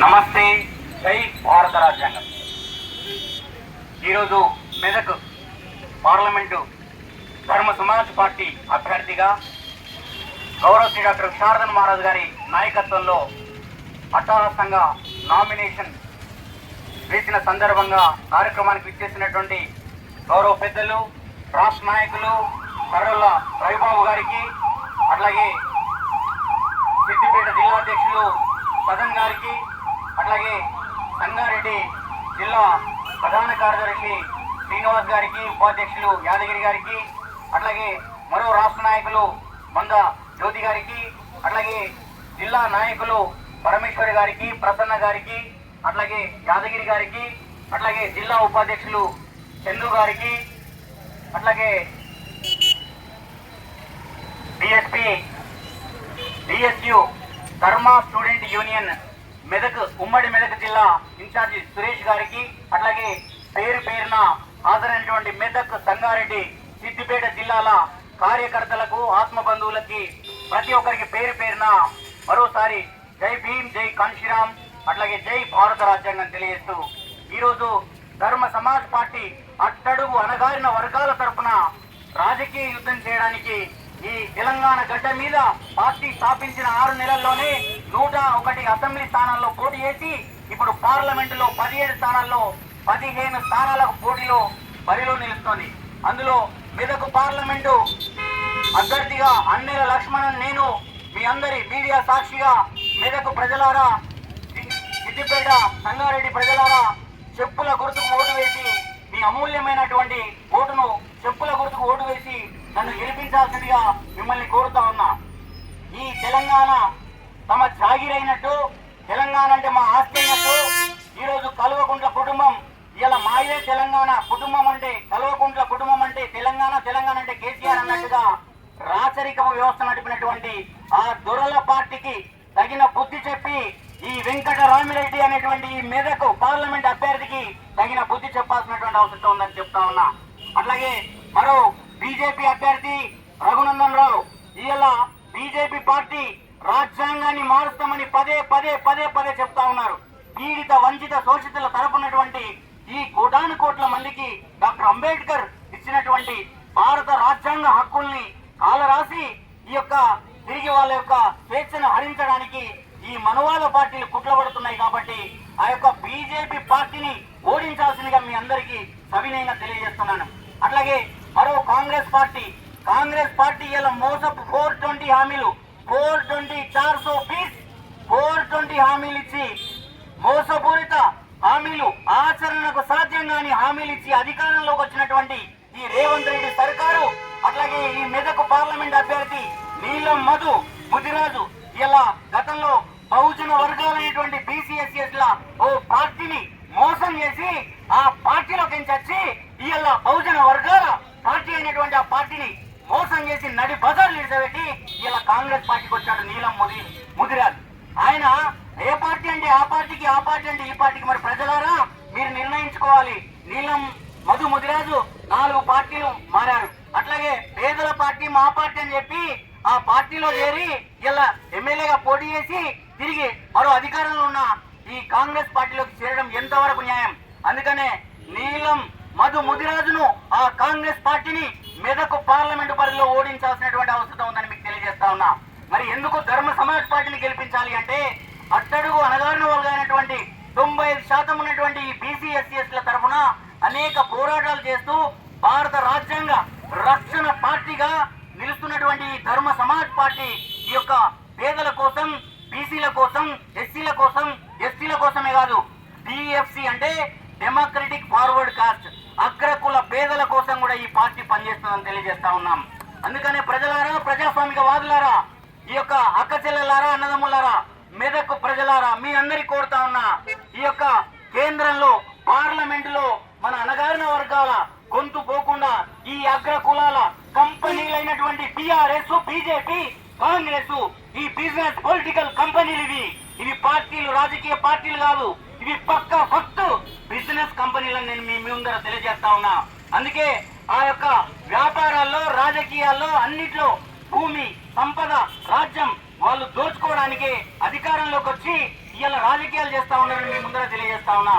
నమస్తే జై భారత రాజ్యాంగం. ఈరోజు మెదక్ పార్లమెంటు ధర్మ సమాజ్ పార్టీ అభ్యర్థిగా గౌరవ శ్రీ డాక్టర్ శారదన్ మహారాజ్ గారి నాయకత్వంలో అట్టహాసంగా నామినేషన్ వేసిన సందర్భంగా కార్యక్రమానికి విచ్చేసినటువంటి గౌరవ పెద్దలు రాష్ట్ర నాయకులు కర్రల రవిబాబు గారికి అట్లాగే సిద్దిపేట జిల్లా అధ్యక్షులు సదన్ గారికి అట్లాగే సంగారెడ్డి జిల్లా ప్రధాన కార్యదర్శి శ్రీనివాస్ గారికి ఉపాధ్యక్షులు యాదగిరి గారికి అట్లాగే మరో రాష్ట్ర నాయకులు మంద జ్యోతి గారికి అట్లాగే జిల్లా నాయకులు పరమేశ్వరి గారికి ప్రసన్న గారికి అట్లాగే యాదగిరి గారికి అట్లాగే జిల్లా ఉపాధ్యక్షులు చందు గారికి అట్లాగే DSP DSU Dharma student union Medak ఉమ్మడి మెదక్ జిల్లా ఇన్ఛార్జి సురేష్ గారికి అట్లాగే పేరు పేరున హాజరైనటువంటి మెదక్ సంగారెడ్డి సిద్దిపేట జిల్లాల కార్యకర్తలకు ఆత్మ బంధువులకి ప్రతి ఒక్కరికి పేరు పేరున మరోసారి జై భీమ్ జై కాన్షిరామ్ అట్లాగే జై భారత రాజ్యాంగం తెలియజేస్తూ ఈరోజు ధర్మ సమాజ్ పార్టీ అట్టడుగు అణగారిన వర్గాల తరఫున రాజకీయ యుద్ధం చేయడానికి ఈ తెలంగాణ గడ్డ మీద పార్టీ స్థాపించిన ఆరు నెలల్లోనే నూట ఒకటి అసెంబ్లీ స్థానాల్లో పోటీ చేసి ఇప్పుడు పార్లమెంటులో పదిహేడు స్థానాల్లో పదిహేను స్థానాలకు పోటీలో బరిలో నిలుస్తోంది. అందులో మెదక్ పార్లమెంటు అభ్యర్థిగా అన్నెల లక్ష్మణన్ నేను మీ అందరి మీడియా సాక్షిగా మెదక్ ప్రజలారా సిద్దిపేట సంగారెడ్డి ప్రజలారా చెప్పుల గుర్తుకు ఓటు వేసి మీ అమూల్యమైనటువంటి ఓటును చెప్పుల గుర్తుకు ఓటు వేసి నన్ను గెలిపించాల్సిందిగా మిమ్మల్ని కోరుతా ఉన్నా. ఈ తెలంగాణ తమ జాగిరైనట్టు తెలంగాణ అంటే మా ఆస్తి అయినట్టు ఈరోజు కల్వకుంట్ల కుటుంబం ఇలా మాయే తెలంగాణ కుటుంబం అంటే కల్వకుంట్ల కుటుంబం అంటే తెలంగాణ తెలంగాణ అంటే కేసీఆర్ అన్నట్టుగా రాచరికపు వ్యవస్థ నడిపినటువంటి ఆ దొరల పార్టీకి తగిన బుద్ధి చెప్పి ఈ వెంకట రామిరెడ్డి అనేటువంటి ఈ మెదకు పార్లమెంట్ అభ్యర్థికి తగిన బుద్ధి చెప్పాల్సినటువంటి అవసరం ఉందని చెప్తా ఉన్నా. అట్లాగే మరో బీజేపీ అభ్యర్థి రఘునందన్ రావు ఇలా బీజేపీ పార్టీ రాజ్యాంగాన్ని మారుస్తామని పదే పదే పదే పదే చెప్తా ఉన్నారు. పీడిత వంచిత శోషితుల తరపునటువంటి ఈ కోటాను కోట్ల మందికి డాక్టర్ అంబేద్కర్ ఇచ్చినటువంటి భారత రాజ్యాంగ హక్కుల్ని కాలరాసి ఈ యొక్క తిరిగి వాళ్ళ యొక్క స్వేచ్ఛను హరించడానికి ఈ మనవాద పార్టీలు కుట్లబడుతున్నాయి కాబట్టి ఆ యొక్క బీజేపీ పార్టీని ఓడించాల్సిందిగా మీ అందరికీ సవినయంగా తెలియజేస్తున్నాను. అట్లాగే మరో కాంగ్రెస్ పార్టీ కాంగ్రెస్ పార్టీ ఇలా మోసపు ఫోర్ ట్వంటీ హామీలు ఫోర్ ట్వంటీ చార్ సో పీస్ ఫోర్ ట్వంటీ హామీలు ఇచ్చి మోసపూరిత హామీలు ఆచరణకు సాధ్యం కాని హామీలు ఇచ్చి అధికారంలోకి వచ్చినటువంటి ఈ రేవంత్ రెడ్డి సర్కారు అట్లాగే ఈ మెదక్ పార్లమెంట్ అభ్యర్థి నీలం మధు ముదిరాజు ఇలా గతంలో బహుజన వర్గాలైనటువంటి బీసీఎస్ఎస్ ఓ పార్టీని మోసం చేసి ఆ పార్టీలోకి వచ్చి ఇలా బహుజన వర్గాల పార్టీ అయినటువంటి ఆ పార్టీని మోసం చేసి నడి బజార్లు నిలిచబెట్టి ఇలా కాంగ్రెస్ పార్టీకి వచ్చాడు నీలం ముది ముదిరాజ్. ఆయన ఏ పార్టీ అంటే ఆ పార్టీకి ఆ పార్టీ అంటే ఈ పార్టీకి మరి ప్రజలారా? మీరు నిర్ణయించుకోవాలి. నీలం మధు ముదిరాజు నాలుగు పార్టీలు మారారు. అట్లాగే పేదల పార్టీ మా పార్టీ అని చెప్పి ఆ పార్టీలో చేరి ఇలా ఎమ్మెల్యేగా పోటీ చేసి తిరిగి మరో అధికారంలో ఉన్న ఈ కాంగ్రెస్ పార్టీలోకి చేరడం ఎంతవరకు న్యాయం? అందుకనే నీలం మధు ముదిరాజును ఆ కాంగ్రెస్ పార్టీని మెదకు పార్లమెంటు పరిధిలో ఓడించాల్సినటువంటి అవసరం ఉందని మీకు తెలియజేస్తా ఉన్నా. మరి ఎందుకు ధర్మ సమాజ్ పార్టీని గెలిపించాలి అంటే అట్టడుగు అనగారిన వాళ్ళైనటువంటి తొంభై ఐదు శాతం ఉన్నటువంటి ఈ బీసీ ఎస్సీఎస్ల తరఫున అనేక పోరాటాలు చేస్తూ భారత రాజ్యాంగ రక్షణ పార్టీగా నిలుస్తున్నటువంటి ఈ ధర్మ సమాజ్ పార్టీ ఈ యొక్క పేదల కోసం బీసీల కోసం ఎస్సీల కోసం ఎస్టీల కోసమే కాదు డిఎఫ్సి అంటే డెమోక్రటిక్ ఫార్వర్డ్ కాస్ట్. అగ్రకుల పేదల కోసం కూడా ఈ పార్టీ పనిచేస్తుందని తెలియజేస్తా ఉన్నాం. అందుకనే ప్రజలారా ప్రజాస్వామిక వాదులారా ఈ యొక్క అక్క చెల్లెలారా అన్నదమ్ములారా మెదక్ ప్రజలారా మీ అందరి కోరుతా ఉన్నా ఈ యొక్క కేంద్రంలో పార్లమెంటులో మన అనగారిన వర్గాల గొంతు పోకుండా ఈ అగ్ర కులాల కంపెనీలైనటువంటి టిఆర్ఎస్ బీజేపీ కాంగ్రెస్ ఈ బిజినెస్ పొలిటికల్ కంపెనీలు ఇవి. ఇవి పార్టీలు రాజకీయ పార్టీలు కాదు. ఇవి పక్క ఫక్తు ఫైనాన్స్ కంపెనీలను నేను మీ ముందర తెలియజేస్తా ఉన్నా. అందుకే ఆ యొక్క వ్యాపారాల్లో రాజకీయాల్లో అన్నిట్లో భూమి సంపద రాజ్యం వాళ్ళు దోచుకోవడానికి అధికారంలోకి వచ్చి ఇలా రాజకీయాలు చేస్తా ఉన్నారని మీ ముందర తెలియజేస్తా ఉన్నా.